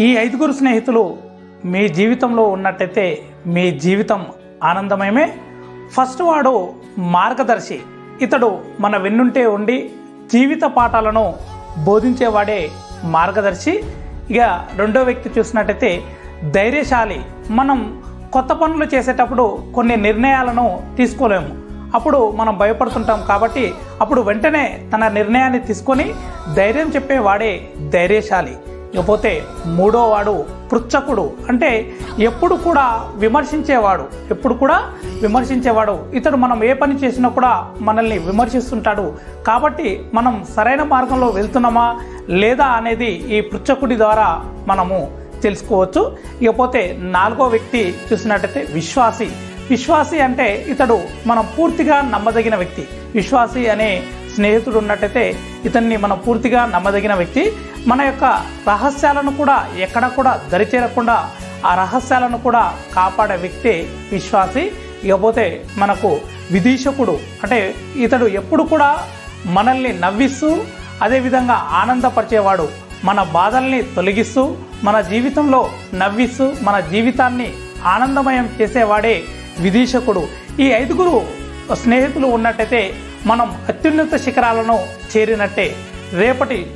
ఈ ఐదుగురు స్నేహితులు మీ జీవితంలో ఉన్నట్టయితే మీ జీవితం ఆనందమయమే. ఫస్ట్ వాడు మార్గదర్శి. ఇతడు మన వెన్నుంటే ఉండి జీవిత పాఠాలను బోధించేవాడే మార్గదర్శి. ఇక రెండో వ్యక్తి చూసినట్టయితే ధైర్యశాలి. మనం కొత్త పనులు చేసేటప్పుడు కొన్ని నిర్ణయాలను తీసుకోలేము. అప్పుడు మనం భయపడుతుంటాం కాబట్టి అప్పుడు వెంటనే తన నిర్ణయాన్ని తీసుకొని ధైర్యం చెప్పేవాడే ధైర్యశాలి. ఇకపోతే మూడోవాడు పృచ్చకుడు. అంటే ఎప్పుడు కూడా విమర్శించేవాడు. ఎప్పుడు కూడా విమర్శించేవాడు. ఇతడు మనం ఏ పని చేసినా కూడా మనల్ని విమర్శిస్తుంటాడు. కాబట్టి మనం సరైన మార్గంలో వెళ్తున్నామా లేదా అనేది ఈ పృచ్చకుడి ద్వారా మనము తెలుసుకోవచ్చు. ఇకపోతే నాలుగో వ్యక్తి చూసినట్టయితే విశ్వాసి. విశ్వాసి అంటే ఇతడు మనం పూర్తిగా నమ్మదగిన వ్యక్తి. విశ్వాసి అనే స్నేహితుడు ఉన్నట్టయితే ఇతన్ని మనం పూర్తిగా నమ్మదగిన వ్యక్తి. మన యొక్క రహస్యాలను కూడా ఎక్కడ కూడా దరిచేరకుండా ఆ రహస్యాలను కూడా కాపాడే వ్యక్తి విశ్వాసి. ఇకపోతే మనకు విదీషకుడు అంటే ఇతడు ఎప్పుడు కూడా మనల్ని నవ్విస్తూ అదేవిధంగా ఆనందపరిచేవాడు. మన బాధల్ని తొలగిస్తూ మన జీవితంలో నవ్విస్తూ మన జీవితాన్ని ఆనందమయం చేసేవాడే విదీషకుడు ఈ ఐదుగురు స్నేహితులు ఉన్నట్టయితే మనం అత్యున్నత శిఖరాలను చేరినట్టే. రేపటి